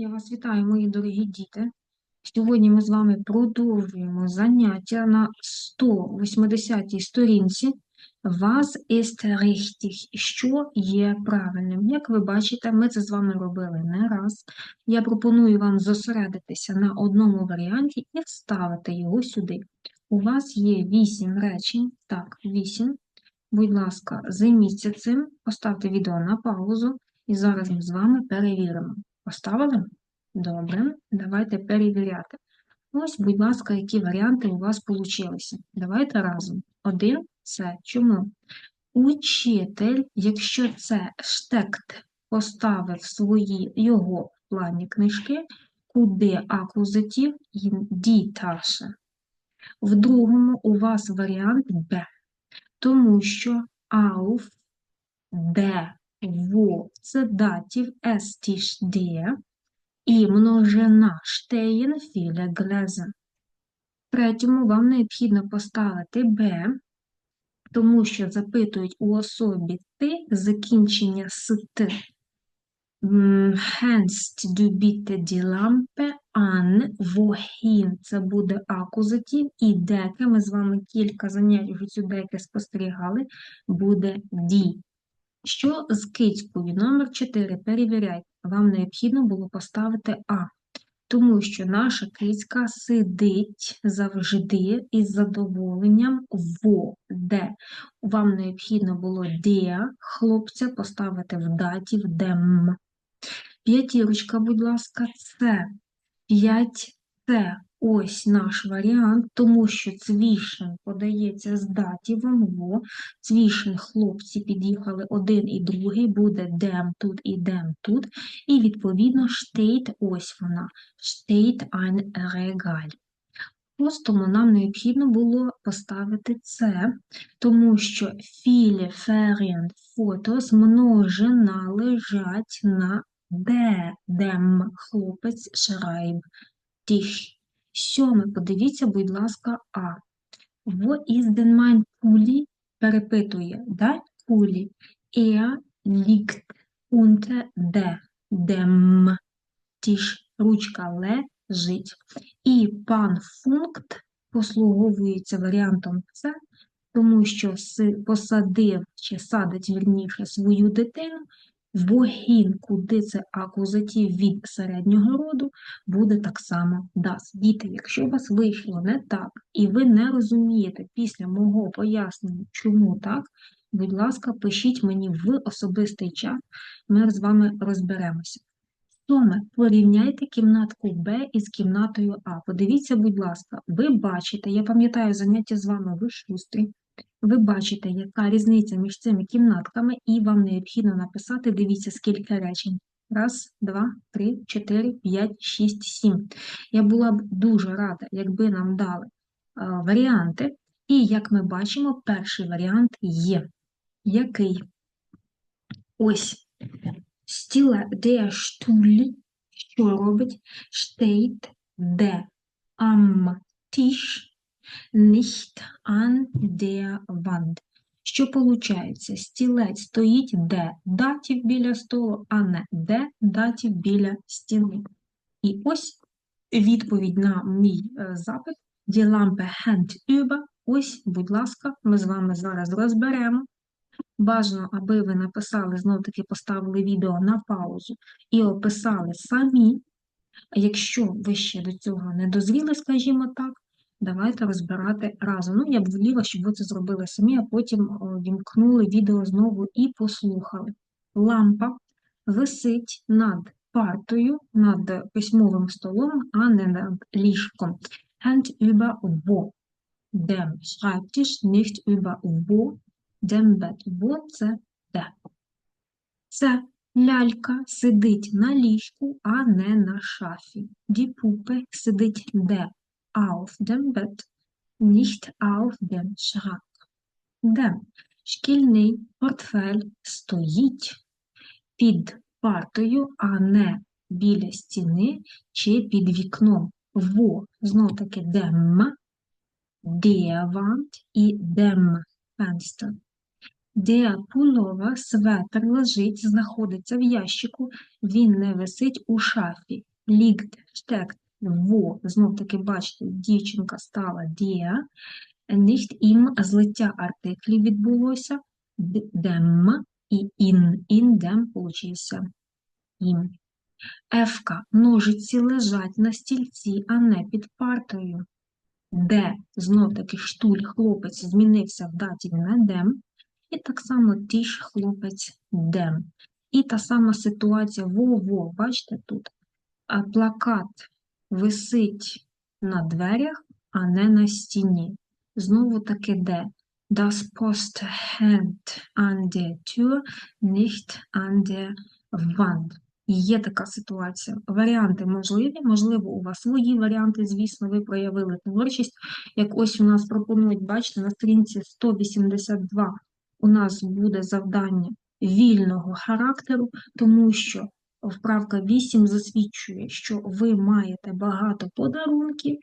Я вас вітаю, мої дорогі діти. Сьогодні ми з вами продовжуємо заняття на 180-й сторінці Was ist richtig? Що є правильним? Як ви бачите, ми це з вами робили не раз. Я пропоную вам зосередитися на одному варіанті і вставити його сюди. У вас є 8 речень. Так, 8. Будь ласка, займіться цим, поставте відео на паузу, і зараз ми з вами перевіримо. Поставили? Добре, давайте перевіряти. Ось, будь ласка, які варіанти у вас получилися. Давайте разом. Один це чому? Учитель, якщо це штект поставив свої його плані книжки, куди акузатив ді таше. В другому у вас варіант Б, тому що auf, де, во це датів естіш де, і множина stehen viele Gläser. Третьому вам необхідно поставити Б, тому що запитують у особі ти закінчення з Т. Hennst du bitte die Lampe an, wohin це буде акузатив, і деке, ми з вами кілька занять вже цю деке спостерігали, буде ді. Що з кицькою? Номер 4. Перевіряйте. Вам необхідно було поставити А, тому що наша кицька сидить завжди із задоволенням во, де. Вам необхідно було де хлопця поставити в датів дем. П'ятірочка, будь ласка, це 5 це ось наш варіант, тому що цвішин подається з датівом во. Цвішин хлопці під'їхали один і другий, буде дем тут і дем тут. І, відповідно, штейт, ось вона, штейт ein Regal. Простому нам необхідно було поставити це, тому що viele Ferien Fotos множина лежать на де, дем, хлопець, шрайб, тих. Сьоме, подивіться, будь ласка, А. Wo ist denn mein? Перепитує, да, Pulli. Er liegt unter de, dem Tisch. Ручка лежить. І пан функт послуговується варіантом С, тому що посадив чи садить вірніше свою дитину Вогін, куди це акузатив від середнього роду, буде так само das. Діти, якщо у вас вийшло не так, і ви не розумієте після мого пояснення, чому так, будь ласка, пишіть мені в особистий час, ми з вами розберемося. Томе, порівняйте кімнатку Б із кімнатою А. Подивіться, будь ласка, ви бачите, я пам'ятаю заняття з вами ви шустрі, ви бачите, яка різниця між цими кімнатками, і вам необхідно написати, дивіться, скільки речень. Раз, два, три, чотири, п'ять, шість, сім. Я була б дуже рада, якби нам дали е, варіанти. І, як ми бачимо, перший варіант є. Який? Ось. Стіла der Stuhl, що робить? Steht де am Tisch nicht an der Wand. Що получається? Стілець стоїть де датів біля столу, а не де датів біля стіни. І ось відповідь на мій е, запит. Die Lampe hängt über. Ось, будь ласка, ми з вами зараз розберемо. Бажано, аби ви написали, знов-таки поставили відео на паузу і описали самі. Якщо ви ще до цього не дозріли, скажімо так, давайте розбирати разом. Ну, я б воліла, щоб ви це зробили самі, а потім вімкнули відео знову і послухали. Лампа висить над партою, над письмовим столом, а не над ліжком. Hand über wo. Dem Schreibtisch nicht über wo. Dem Bett. Wo це де. Це лялька сидить на ліжку, а не на шафі. Die Puppe сидить де? Auf dem Bett, nicht auf dem Schrank. Де? Шкільний портфель стоїть під партою, а не біля стіни чи під вікном. Во, знов таки der Wand і dem Fenster. Der пулова, светр лежить, знаходиться в ящику, він не висить у шафі. liegt, steckt, во. Знов таки, бачите, дівчинка стала der, nicht im, злиття артиклів відбулося, д- dem і in, in dem получився. Им. Ефка, ножиці лежать на стільці, а не під партою. Де, знов таки, штуль, хлопець змінився в даті на дем, і так само тіж хлопець дем. І та сама ситуація. Во-во, бачите тут, плакат висить на дверях, а не на стіні. Знову таки де. Das Post hängt an der Tür, nicht an der Wand. Є така ситуація. Варіанти можливі, можливо, у вас свої варіанти, звісно, ви проявили творчість. Як ось у нас пропонують, бачите, на сторінці 182 у нас буде завдання вільного характеру, тому що вправка 8 засвідчує, що ви маєте багато подарунків,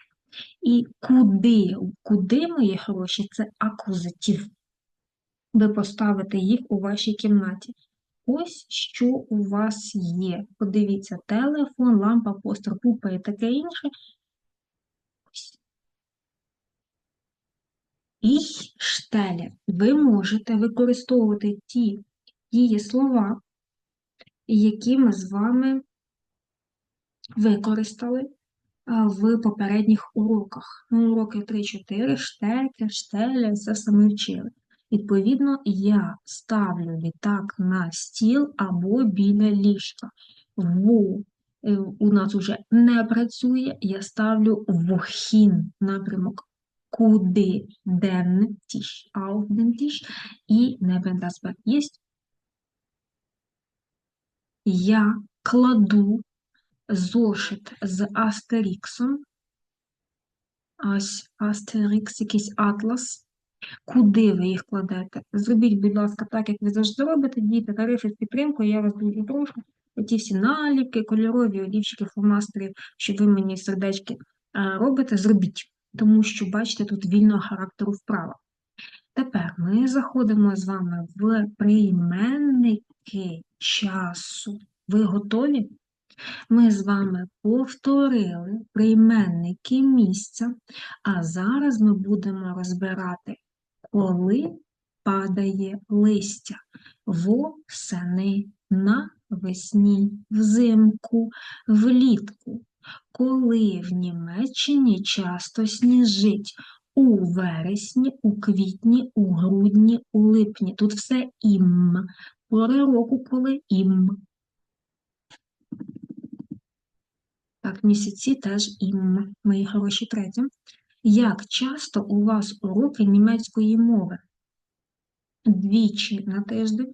і куди, куди мої гроші, це акузатив. Ви поставите їх у вашій кімнаті. Ось що у вас є. Подивіться, телефон, лампа, постер, пупа і таке інше. Ось. Ich stelle. Ви можете використовувати ті дієслова, які ми з вами використали в попередніх уроках. Ну, уроки 3-4, штеки, штеля, це все ми вчили. Відповідно, я ставлю літак на стіл або біля ліжка. Ву е, у нас вже не працює, я ставлю вхін напрямок. Куди auf den і neben das Bett є. Я кладу зошит з Астеріксом. Ось Астерікс, якийсь атлас. Куди ви їх кладете? Зробіть, будь ласка, так, як ви завжди робите, діти, тарифи з підтримкою, я вас дуже прошу. Оті всі наліпки, кольорові олівчики, фломастери, що ви мені сердечки е, робите, зробіть. Тому що, бачите, тут вільного характеру вправа. Тепер ми заходимо з вами в прийменники часу. Ви готові? Ми з вами повторили прийменники місця, а зараз ми будемо розбирати, коли падає листя восени, навесні, взимку, влітку, коли в Німеччині часто сніжить. У вересні, у квітні, у грудні, у липні. Тут все ім. Пори року, коли ім. Так, місяці теж ім, мої хороші треті. Як часто у вас уроки німецької мови? Двічі на тиждень,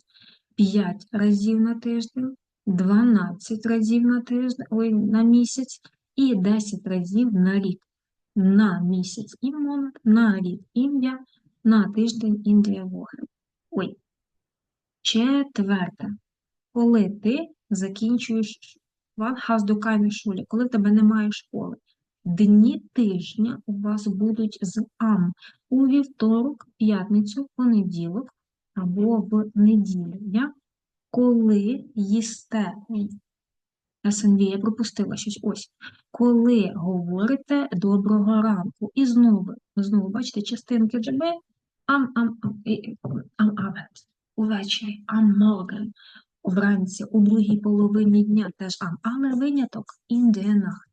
5 разів на тиждень, 12 разів на тиждень, ой, на місяць і 10 разів на рік. На місяць і монат, на рік ім'я, на тиждень індія вогри. Ой. Четверте. Коли ти закінчуєш du keine Коли в тебе немає школи. Дні тижня у вас будуть з ам у вівторок, п'ятницю, понеділок або в неділю. Коли їсте СНВ, я пропустила щось ось. Коли говорите доброго ранку. І знову, знову бачите, частинки ДЖБ ам-ам-ам, ам-абет, увечері, ам-морген, вранці, у другій половині дня теж ам, але виняток індіанах.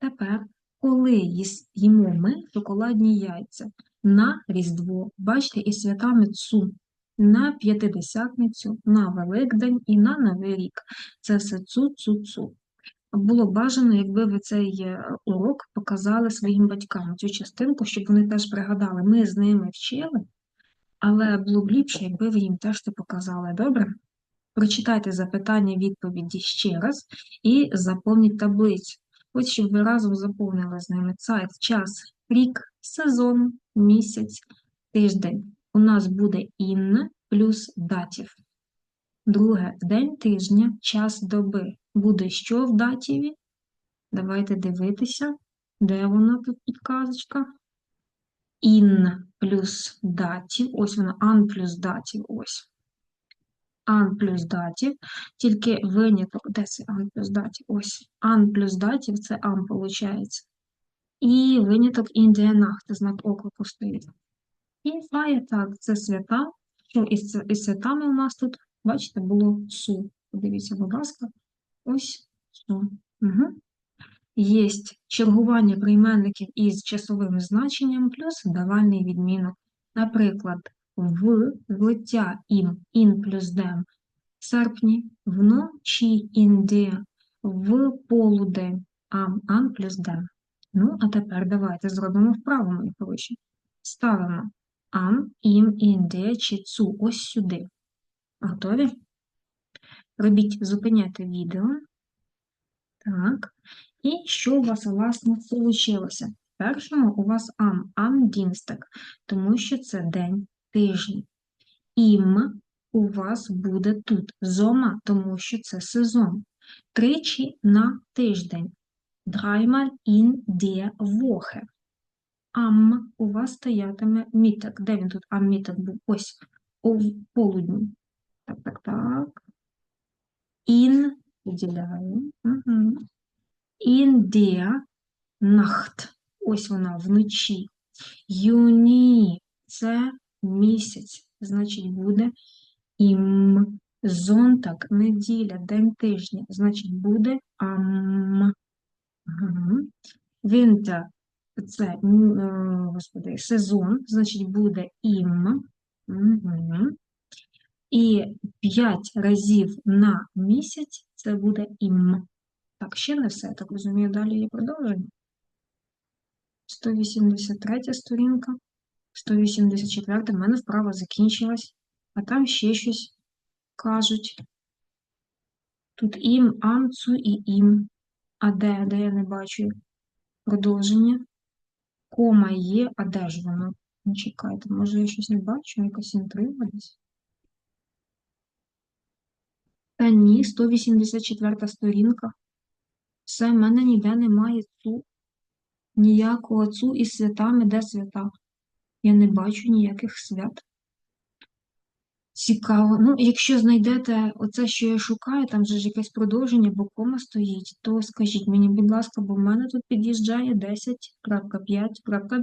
Тепер, коли їмо ми шоколадні яйця на Різдво, бачите, і свята цу, на П'ятидесятницю, на Великдень і на Новий рік. Це все цу-цу-цу. Було бажано, якби ви цей е, урок показали своїм батькам, цю частинку, щоб вони теж пригадали, ми з ними вчили, але було б ліпше, якби ви їм теж це показали. Добре? Прочитайте запитання, відповіді ще раз і заповніть таблицю. Ось щоб ви разом заповнили з ними сайт, час, рік, сезон, місяць, тиждень. У нас буде ін плюс датів. Друге, день тижня, час доби. Буде що в датіві? Давайте дивитися, де вона тут підказочка. Ін плюс датів. Ось вона, ан плюс датів. Ось. ан плюс датів, тільки виняток, де це ан плюс датів? Ось, ан плюс датів, це ан, виходить. І виняток індіанахт, знак оклику стоїть. І так, це свята, що із, із святами у нас тут, бачите, було су. Подивіться, будь ласка, ось су. Угу. Є чергування прийменників із часовим значенням плюс давальний відмінок. Наприклад, в злиття ім ін плюс дем в серпні, вночі інде, в полудень ам ан плюс дем. Ну, а тепер давайте зробимо вправо, мої хороші. Ставимо ам, ім, інде чи цу ось сюди. Готові? Робіть, зупиняйте відео. Так. І що у вас, власне, вийшло? Першому у вас ам, ам дінстак, тому що це день тижня. Ім у вас буде тут зома, тому що це сезон. Тричі на тиждень. Dreimal in der Woche. Ам у вас стоятиме міток. Де він тут? Ам міток був? Ось у полудні. Так, так, так. Ін виділяю. Угу. In der Nacht. Ось вона вночі. Юні це місяць. Значить, буде ім. Зонтак неділя, день тижня. Значить, буде ам. Вінтер це е, господи, сезон, значить, буде ім. І 5 разів на місяць це буде ім. Так, ще не все, так розумію, далі є продовження. 183 сторінка, 184 в мене вправа закінчилась, а там ще щось кажуть. Тут ім, ам, цу і ім. А де? Де я не бачу продовження? Кома є, а де ж воно? Ну, чекайте, може я щось не бачу, якась інтрига десь? Та ні, 184 сторінка. Все, в мене ніде немає цу, ніякого цу із святами, де свята. Я не бачу ніяких свят. Цікаво. Ну, якщо знайдете оце, що я шукаю, там же ж якесь продовження, бо кома стоїть, то скажіть мені, будь ласка, бо в мене тут під'їжджає 10.5.2.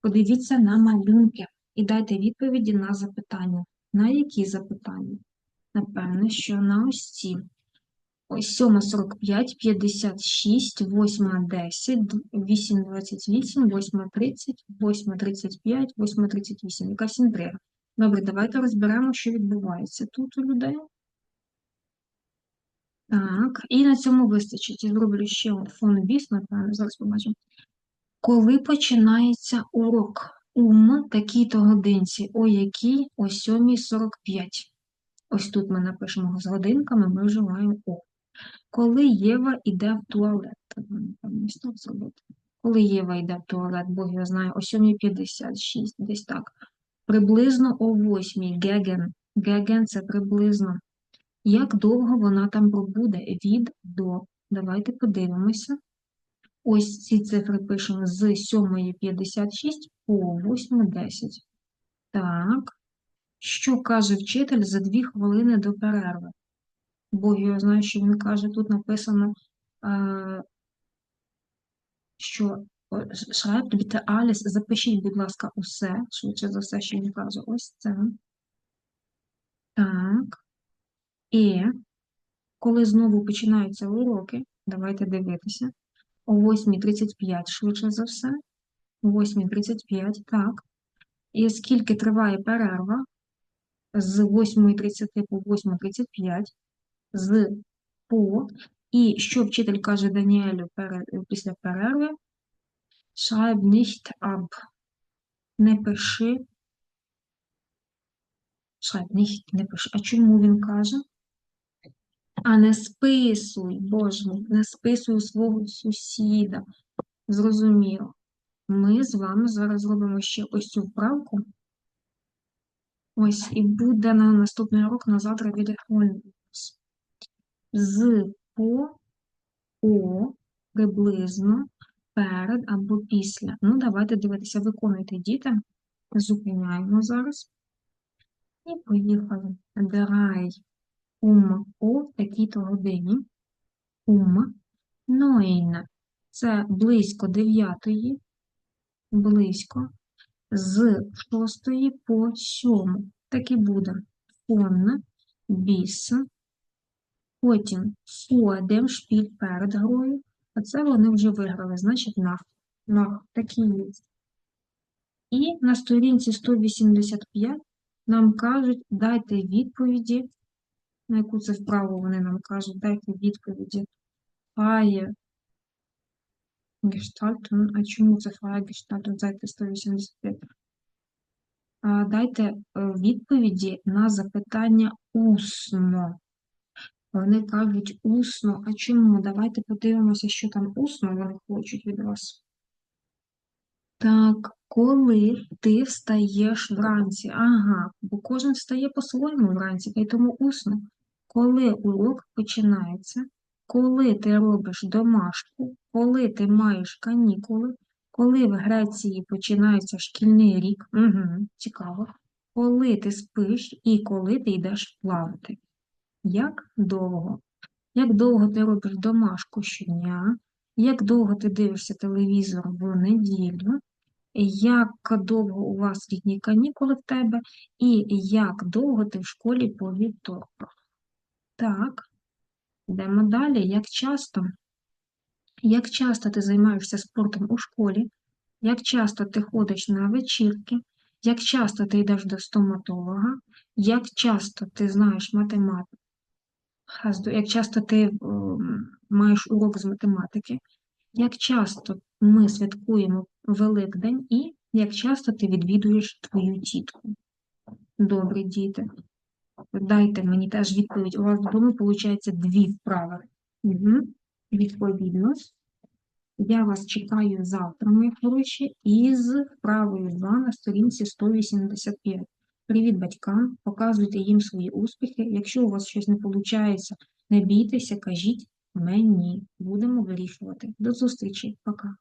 Подивіться на малюнки і дайте відповіді на запитання. На які запитання? Напевне, що на ось ці. Ось 7.45, 56, 8.10, 8.28, 8.30, 8.35, 8.38. Якась інтрига. Добре, давайте розберемо, що відбувається тут у людей. Так, і на цьому вистачить. Я зроблю ще фон біс, напевно, зараз побачимо. Коли починається урок? Ум такій-то годинці, о якій? О 7.45. Ось тут ми напишемо з годинками, ми вживаємо О. Коли Єва йде в туалет. Коли Єва йде в туалет, Бог його знає, о 7.56, десь так. Приблизно о 8 геген. Геген це приблизно. Як довго вона там пробуде від до? Давайте подивимося. Ось ці цифри пишемо з 7.56 по 8.10. Так. Що каже вчитель за 2 хвилини до перерви? Бог його знає, що він каже, тут написано, е, що Schreibt bitte alles, запишіть, будь ласка, усе, швидше за все, що він каже. Ось це. Так. І коли знову починаються уроки, давайте дивитися. О 8.35, швидше за все. О 8.35, так. І скільки триває перерва? З 8.30 по 8.35, з по. І що вчитель каже Даніелю після перерви? Schreib nicht ab. Не пиши. Schreib nicht, не пиши. А чому він каже? А не списуй, Боже не списуй свого сусіда. Зрозуміло. Ми з вами зараз зробимо ще ось цю вправку. Ось, і буде на наступний урок на завтра відрахований. З по О приблизно перед або після. Ну, давайте дивитися, виконуйте діти. Зупиняємо зараз. І поїхали. Драй. Ум о такій-то годині. Ум. Нойн. Це близько дев'ятої. Близько. З шостої по сьому. Так і буде. Фон. Біс. Потім фодем, шпіль перед грою. А це вони вже виграли, значить на, на такі є. І на сторінці 185 нам кажуть, дайте відповіді, на яку це вправу вони нам кажуть, дайте відповіді. Фає гештальтун. А чому це фає гештальтун? Дайте 185. А, Дайте е, відповіді на запитання усно. Вони кажуть усно. А чому? Давайте подивимося, що там усно вони хочуть від вас. Так, коли ти встаєш вранці? Ага, бо кожен встає по-своєму вранці, і тому усно. Коли урок починається, коли ти робиш домашку, коли ти маєш канікули, коли в Греції починається шкільний рік, угу, цікаво, коли ти спиш і коли ти йдеш плавати. Як довго? Як довго ти робиш домашку щодня? Як довго ти дивишся телевізор в неділю? Як довго у вас літні канікули в тебе, і як довго ти в школі по вівторках? Так, йдемо далі. Як часто? Як часто ти займаєшся спортом у школі? Як часто ти ходиш на вечірки? Як часто ти йдеш до стоматолога? Як часто ти знаєш математику? Як часто ти ем, маєш урок з математики? Як часто ми святкуємо Великдень і як часто ти відвідуєш твою тітку? Добрі діти. Дайте мені теж відповідь. У вас вдома, виходить, дві вправи. Угу. Відповідно. Я вас чекаю завтра, мої хороші, із вправою 2 на сторінці 185. Привіт батькам, показуйте їм свої успіхи. Якщо у вас щось не виходить, не бійтеся, кажіть мені. Будемо вирішувати. До зустрічі, пока.